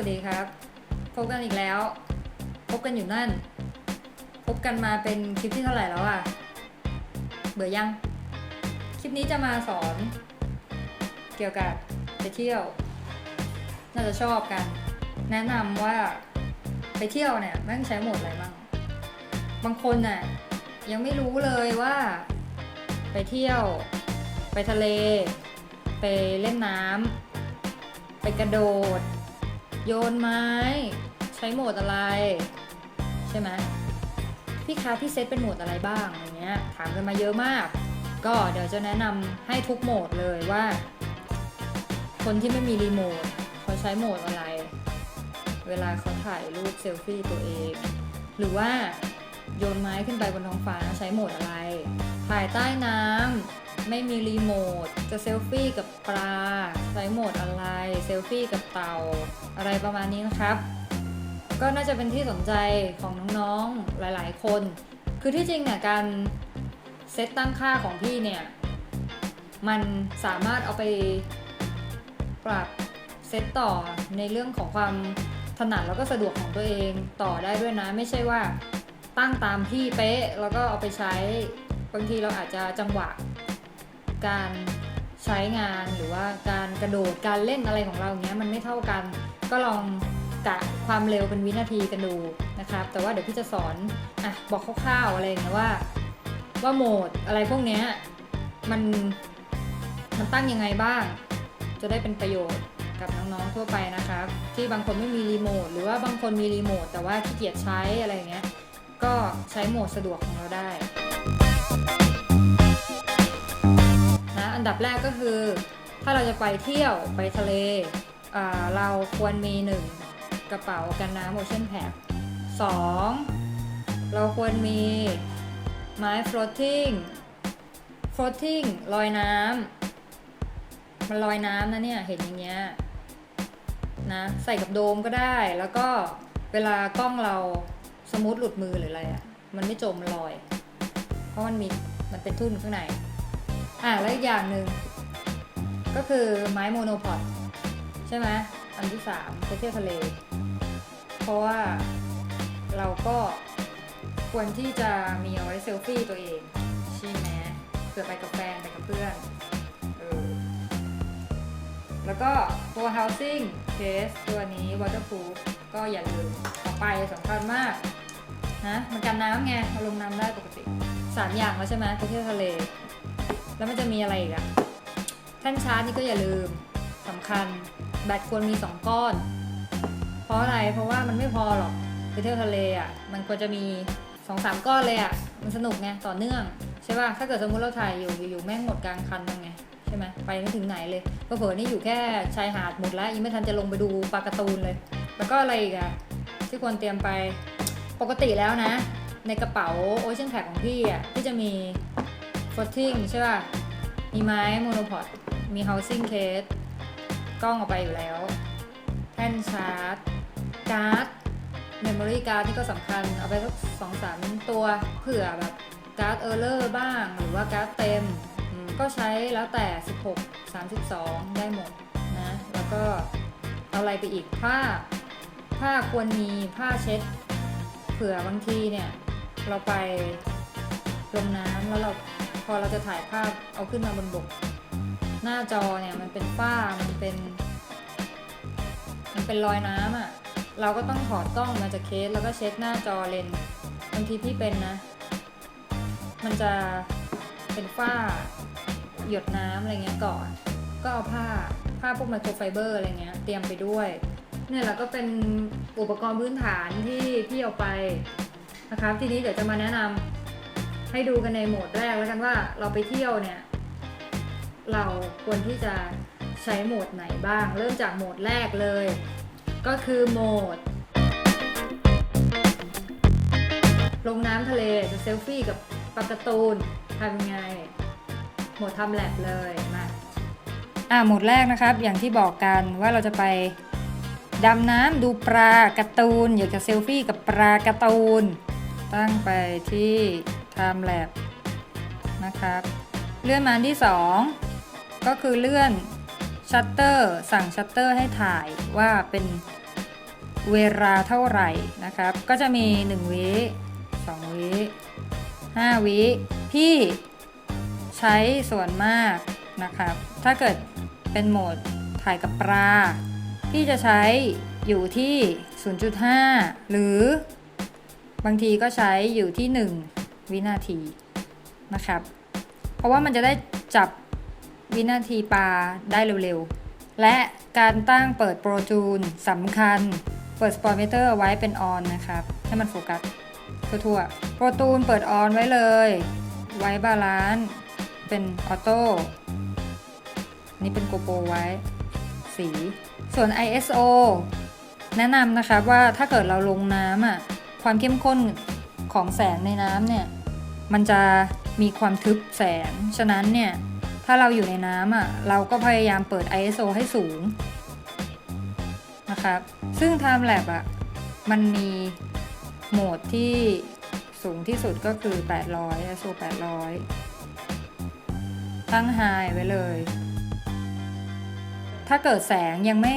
วัสดีครับ พบกันอีกแล้ว พบกันอยู่นั่น พบกันมาเป็นคลิปที่เท่าไหร่แล้วอะเบื่อยัง คลิปนี้จะมาสอน เกี่ยวกับไปเที่ยว น่าจะชอบกัน แนะนำว่าไปเที่ยวเนี่ยแม่งใช้โหมดอะไรบ้าง บางคนน่ะยังไม่รู้เลยว่า ไปเที่ยว ไปทะเล ไปเล่นน้ำไปกระโดด โยนไม้ ใช้โหมดอะไร ใช่ไหมพี่คะพี่เซตเป็นโหมดอะไรบ้างอะไรเงี้ยถามกันมาเยอะมาก ก็เดี๋ยวจะแนะนำให้ทุกโหมดเลยว่า คนที่ไม่มีรีโมทเขาใช้โหมดอะไร เวลาเขาถ่ายรูปเซลฟี่ตัวเอง หรือว่าโยนไม้ขึ้นไปบนท้องฟ้าใช้โหมดอะไร ถ่ายใต้น้ำ ไม่มีรีโมท จะเซลฟี่กับปลา ใช้โหมดอะไร เซลฟี่กับเต่า อะไรประมาณนี้นะครับ ก็น่าจะเป็นที่สนใจของน้องๆ หลายๆ คน คือที่จริงเนี่ยการเซตตั้งค่าของพี่เนี่ย มันสามารถเอาไปปรับเซตต่อในเรื่องของความถนัดแล้วก็สะดวกของตัวเองต่อได้ด้วยนะ ไม่ใช่ว่าตั้งตามพี่เป๊ะ แล้วก็เอาไปใช้บางทีเราอาจจะจังหวะ การใช้งานหรือว่าการกระโดดการเล่นอะไรของเราอย่างเงี้ยมันไม่เท่ากัน ก็ลองกะความเร็วเป็นวินาทีกันดูนะครับ แต่ว่าเดี๋ยวพี่จะสอนอะบอกคร่าวๆอะไรอย่างเงี้ยว่า ว่าโหมดอะไรพวกเนี้ยมันมันตั้งยังไงบ้าง จะได้เป็นประโยชน์กับน้องๆทั่วไปนะครับ ที่บางคนไม่มีรีโมทหรือว่าบางคนมีรีโมทแต่ว่าขี้เกียจใช้อะไรอย่างเงี้ยก็ใช้โหมดสะดวกของเราได้ อันดับแรกก็คือ ถ้าเราจะไปเที่ยวไปทะเลเราควรมี 1 กระเป๋ากันน้ำโอเชียนแพ็คสองเราควรมีไม้ floating floating ลอยน้ำมันลอยน้ำนะเนี่ยเห็นอย่างเงี้ยนะใส่กับโดมก็ได้ แล้วก็เวลากล้องเราสมมติหลุดมือหรืออะไรอะ่ะมันไม่จมมันลอย เพราะมันมีมันเป็นทุ่นข้างใน อะแล้วอีกอย่างหนึ่งก็คือไม้โมโนพอดใช่ไหมอันที่สามไปเที่ยวทะเล เพราะว่าเราก็ควรที่จะมีเอาไว้เซลฟี่ตัวเองใช่ไหมเผื่อไปกับแฟนไปกับเพื่อนออแล้วก็ตัว housing case ตัวนี้ waterproof ก็อย่าลืมต่อไปสำคัญมากนะมันกันน้ำไงเราลงน้ำได้ปกติสามอย่างแล้วใช่ไหมไปเที่ยวทะเล แล้วมันจะมีอะไรอีกอะแท่นชาร์จนี่ก็อย่าลืมสำคัญ แบตควรมี 2 ก้อน เพราะอะไรเพราะว่ามันไม่พอหรอกไปเที่ยวทะเลอะมันควรจะมี2-3ก้อนเลยอะมันสนุกไงต่อเนื่องใช่ป่ะถ้าเกิดสมมติเราถ่ายอยู่อยู่แม่งหมดกลางคันยังไงใช่ไหมไปไม่ถึงไหนเลยก็เผลอนี่อยู่แค่ชายหาดหมดแล้วยังไม่ทันจะลงไปดูปลาการ์ตูนเลย แล้วก็อะไรอีกอะที่ควรเตรียมไปปกติแล้วนะ ในกระเป๋าโอเชียนแพ็ของพี่อะที่จะมี floating ใช่ป่ะ มีไม้โมโนพอด มี housing case กล้องออกไปอยู่แล้ว แท่นชาร์จ การ์ด memory card ที่ก็สำคัญ เอาไปสักสองสามตัวเผื่อแบบการ์ดเออร์เลอร์บ้าง หรือว่าการ์ดเต็มอืมก็ใช้แล้วแต่ 16 32 ได้หมดนะ แล้วก็เอาอะไรไปอีกผ้าผ้าควรมีผ้าเช็ด เผื่อบางทีเนี่ย เราไปลงน้ำแล้วเราพ อเราจะถ่ายภาพเอาขึ้นมาบนบก หน้าจอเนี่ยมันเป็นฝ้ามันเป็น มันเป็นรอยน้ำอะ่ะ เราก็ต้องถอดกล้องมาจากเคสแล้วก็เช็ดหน้าจอเลนบางทีพี่เป็นนะ มันจะเป็นฝ้าหยดน้ำอะไรเงี้ยก่อน ก็เอาผ้าผ้าพวกไมโครไฟเบอร์อะไรเงี้ยเตรียมไปด้วยเนี่ยแหละก็เป็นอุปกรณ์พื้นฐานที่พี่เอาไปนะครับ ทีนี้เดี๋ยวจะมาแนะนำ ให้ดูกันในโหมดแรกแล้วกันว่าเราไปเที่ยวเนี่ย เราควรที่จะใช้โหมดไหนบ้าง เริ่มจากโหมดแรกเลย ก็คือโหมด ลงน้ำทะเลจะเซลฟี่กับปลาการ์ตูนทำยังไง โหมดทำแลบเลยมาอ่าโหมดแรกนะครับ อย่างที่บอกกันว่าเราจะไปดำน้ำดูปลาการ์ตูน อยากจะเซลฟี่กับปลาการ์ตูน ตั้งไปที่ Time Lab นะครับ เลื่อนมาที่ 2 ก็คือเลื่อนชัตเตอร์สั่งชัตเตอร์ให้ถ่ายว่าเป็นเวลาเท่าไหร่นะครับ ก็จะมี 1 วิ 2 วิ 5 วิ พี่ใช้ส่วนมากนะครับ ถ้าเกิดเป็นโหมดถ่ายกับปลา พี่จะใช้อยู่ที่ 0.5 หรือบางทีก็ใช้อยู่ที่ 1 วินาทีนะครับ เพราะว่ามันจะได้จับวินาทีปลาได้เร็วๆ และการตั้งเปิดโปรจูนสำคัญ เปิดสปอร์เมเตอร์ไว้เป็นออนนะครับ ให้มันโฟกัสทั่วๆ โปรตูนเปิดออนไว้เลย ไว้บาลานซ์เป็นออโต้นี่เป็นโกโปรไว้ สี ส่วน ISO แนะนำนะครับว่าถ้าเกิดเราลงน้ำอะความเข้มข้นของแสงในน้ำเนี่ย มันจะมีความทึบแสง ฉะนั้นเนี่ยถ้าเราอยู่ในน้ำอะเราก็พยายามเปิด ISO ให้สูงนะครับ ซึ่ง Time Lap อะมันมีโหมดที่สูงที่สุดก็คือ 800 ISO 800 ตั้ง High ไว้เลย ถ้าเกิดแสงยังไม่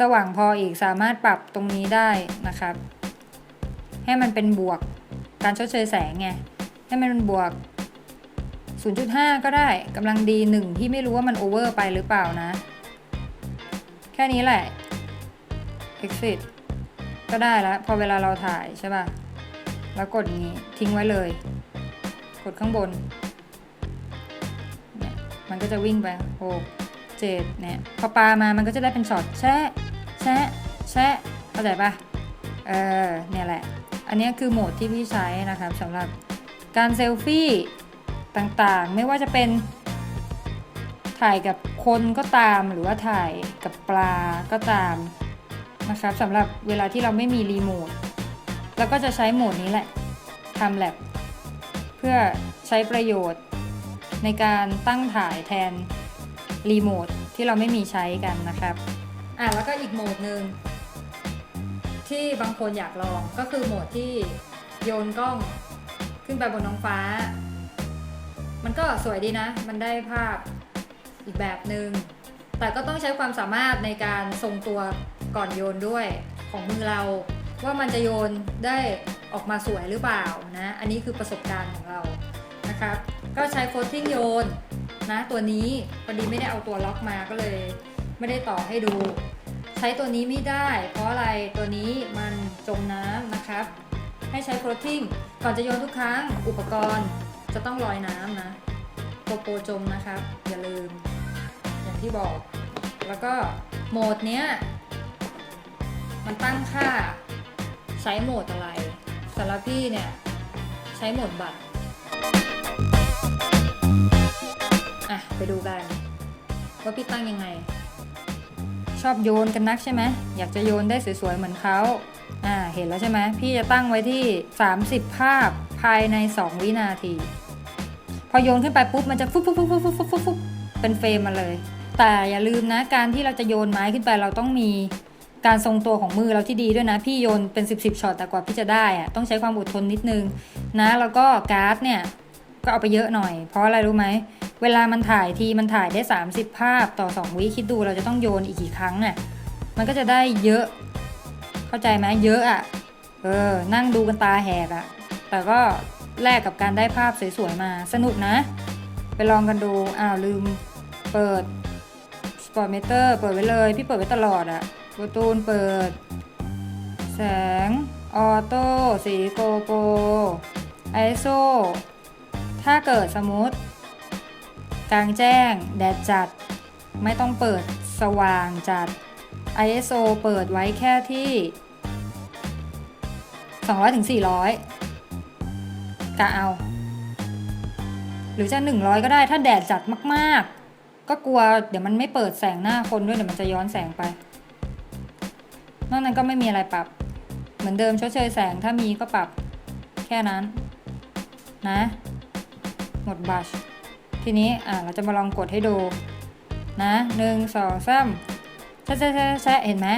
สว่างพออีกสามารถปรับตรงนี้ได้นะครับ ให้มันเป็นบวกการชดเชยแสงไง ให้มันเป็นบวก 0.5 ก็ได้กำลังดีหนึ่งที่ไม่รู้ว่ามันโอเวอร์ไปหรือเปล่านะ แค่นี้แหละ exit ก็ได้แล้ว พอเวลาเราถ่ายใช่ป่ะ แล้วกดอย่างนี้ทิ้งไว้เลย กดข้างบนเนี่ยมันก็จะวิ่งไปหกเจ็ดเนี่ย พอปลามามันก็จะได้เป็นช็อตแชะแชะแชะเข้าใจป่ะ เออ เนี่ยแหละ อันนี้คือโหมดที่พี่ใช้นะครับสำหรับ การเซลฟี่ต่างๆ ไม่ว่าจะเป็นถ่ายกับคนก็ตามหรือว่าถ่ายกับปลาก็ตามนะครับสำหรับเวลาที่เราไม่มีรีโมทเราก็จะใช้โหมดนี้แหละทำแลบเพื่อใช้ประโยชน์ในการตั้งถ่ายแทนรีโมทที่เราไม่มีใช้กันนะครับอะแล้วก็อีกโหมดหนึ่งที่บางคนอยากลองก็คือโหมดที่โยนกล้อง ขึ้นไปบนท้องฟ้า มันก็สวยดีนะ มันได้ภาพอีกแบบหนึง่งแต่ก็ต้องใช้ความสามารถในการทรงตัวก่อนโยนด้วยของมือเรา ว่ามันจะโยนได้ออกมาสวยหรือเปล่านะ อันนี้คือประสบการณ์ของเรานะครับ ก็ใช้โฟลติ้งโยนนะตัวนี้พอดีไม่ได้เอาตัวล็อกมาก็เลยไม่ได้ต่อให้ดู ใช้ตัวนี้ไม่ได้ เพราะอะไรตัวนี้มันจมน้ำนะครับ ให้ใช้โฟลติ้งก่อนจะโยนทุกครั้งอุปกรณ์จะต้องลอยน้ำนะโปโปจมนะครับ อย่าลืม อย่างที่บอก แล้วก็โหมดเนี้ย มันตั้งค่าใช้โหมดอะไรสำหรับพี่เนี่ย ใช้โหมดบัตรอะ ไปดูกัน ว่าพี่ตั้งยังไง ชอบโยนกันนักใช่ไหมอยากจะโยนได้สวยๆเหมือนเขา อ่าเห็นแล้วใช่ไหมพี่จะตั้งไว้ที่ 30 ภาพภายใน 2 วินาที พอโยนขึ้นไปปุ๊บมันจะฟุ๊บฟุ๊บฟุ๊บฟุ๊บฟุ๊บฟุ๊บฟุ๊บเป็นเฟรมมาเลย แต่อย่าลืมนะการที่เราจะโยนไม้ขึ้นไปเราต้องมีการทรงตัวของมือเราที่ดีด้วยนะ พี่โยนเป็น 10บสช็อตแต่กว่าพี่จะได้อะต้องใช้ความอดทนนิดนึงนะแล้วก็การ์ดเนี่ยก็เอาไปเยอะหน่อย เพราะอะไรรู้ไหมเวลามันถ่ายทีมันถ่ายได้ 30 ภาพต่อ 2 วิคิดดูเราจะต้องโยนอีกกี่ครั้งอะมันก็จะได้เยอะ เข้าใจไหมเยอะอะ เออ นั่งดูกันตาแหกอะ แต่ก็แลกกับการได้ภาพสวยๆ มา สนุกนะ ไปลองกันดู อ้าวลืม เปิดสปอร์ตเมเตอร์เปิดไว้เลย พี่เปิดไว้ตลอดอะการ์ตูนเปิด แสง ออโต้ สีโกโปไอโซ ถ้าเกิดสมมติกลางแจ้ง แดดจัด ไม่ต้องเปิดสว่างจัด ISO เปิดไว้แค่ที่ 200ถึง400กะเอา หรือจะ 100 ก็ได้ถ้าแดดจัดมากๆ ก็กลัวเดี๋ยวมันไม่เปิดแสงหน้าคนด้วยเดี๋ยวมันจะย้อนแสงไป นอกนั้นก็ไม่มีอะไรปรับ เหมือนเดิมชดเชยแสงถ้ามีก็ปรับแค่นั้น นะ หมดบัชทีนี้อะเราจะมาลองกดให้ดู นะหนึ่งสองสาม ชะแชะแชะแชะเห็นไหม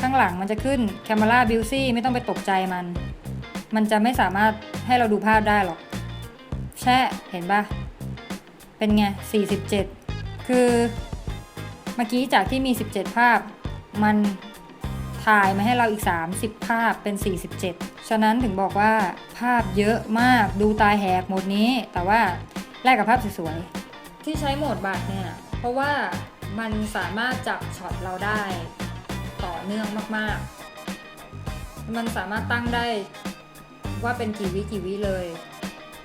ข้างหลังมันจะขึ้น Camera b u s y ไม่ต้องไปตกใจมัน มันจะไม่สามารถให้เราดูภาพได้หรอก แชะเห็นปะเป็นไง 47 คือเมื่อกี้จากที่มี 17 ภาพ มันถ่ายมาให้เราอีก 30 ภาพเป็น 47 ฉะนั้นถึงบอกว่าภาพเยอะมากดูตายแหกโหมดนี้ แต่ว่าแลกกับภาพสวยๆ ที่ใช้โหมดบัตรเนี่ย เพราะว่า มันสามารถจับช็อตเราได้ต่อเนื่องมากๆ มันสามารถตั้งได้ว่าเป็นกี่วิกี่วิเลย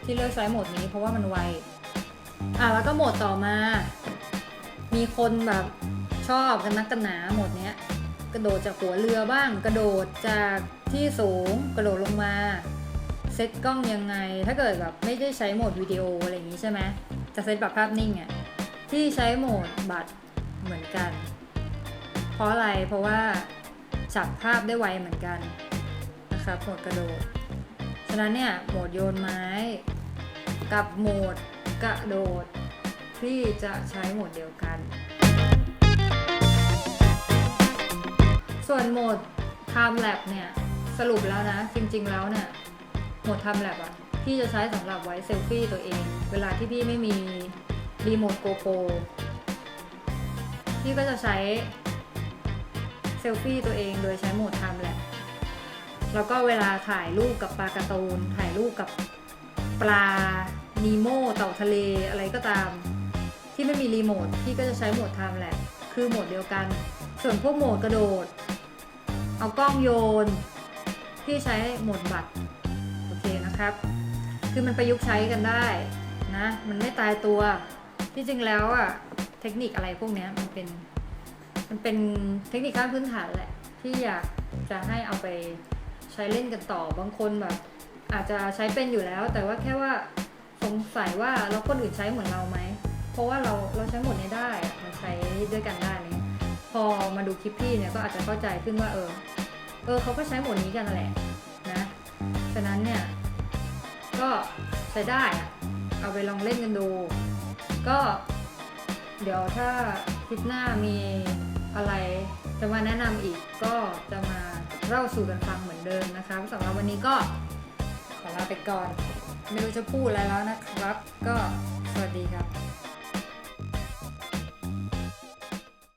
ที่เลือกใช้โหมดนี้เพราะว่ามันไว อะแล้วก็โหมดต่อมา มีคนแบบชอบกันนักกันหนาโหมดเนี้ย กระโดดจากหัวเรือบ้าง กระโดดจากที่สูงกระโดดลงมาเซตกล้องยังไง ถ้าเกิดแบบไม่ได้ใช้โหมดวิดีโออะไรอย่างนี้ใช่ไหมจะเซตแบบภาพนิ่งอะ่ะที่ใช้โหมดบัตร เหมือนกัน เพราะอะไรเพราะว่าจับภาพได้ไวเหมือนกันนะครับโหมดกระโดด ฉะนั้นเนี่ยโหมดโยนไม้ กับโหมดกระโดด ที่จะใช้โหมดเดียวกัน ส่วนโหมด Time Lap เนี่ยสรุปแล้วนะ จริงๆแล้วเนี่ยโหมด Time Lap อะพี่จะใช้สำหรับไว้เซลฟี่ตัวเอง เวลาที่พี่ไม่มีรีโมทโกโปร พี่ก็จะใช้เซลฟี่ตัวเองโดยใช้โหมด Time Lap แล้วก็เวลาถ่ายรูปกับปลาการ์ตูน ถ่ายรูปกับปลานีโมเต่าทะเลอะไรก็ตาม ที่ไม่มีรีโมทพี่ก็จะใช้โหมด Time Lap คือโหมดเดียวกัน ส่วนพวกโหมดกระโดด เอากล้องโยน พี่ใช้โหมดบัตรโอเคนะครับ คือมันประยุกต์ใช้กันได้นะ มันไม่ตายตัวที่จริงแล้วอะ คนิคอะไรพวกนี้มันเป็น มันเป็นเทคนิคขั้นพื้นฐานแหละ ที่อยากจะให้เอาไปใช้เล่นกันต่อบางคนแบบ อาจจะใช้เป็นอยู่แล้ว แต่ว่าแค่ว่าสงสัยว่าเราคนอื่นใช้เหมือนเราไหมเพราะว่าเราเราใช้หมดนี้ได้มันใช้ด้วยกันได้เลยพอมาดูคลิปพี่เนี่ยก็อาจจะเข้าใจขึ้นว่าเออ เออเขาก็ใช้หมดนี้กันนั่นแหละนะฉะนั้นเนี่ยก็ใช้ได้อะเอาไปลองเล่นกันดู ก็ เดี๋ยวถ้าคลิปหน้ามีอะไรจะมาแนะนำอีกก็จะมาเล่าสู่กันฟังเหมือนเดิมนะคะสำหรับวันนี้ก็ขอลาไปก่อน ไม่รู้จะพูดอะไรแล้วนะครับ ก็สวัสดีครับ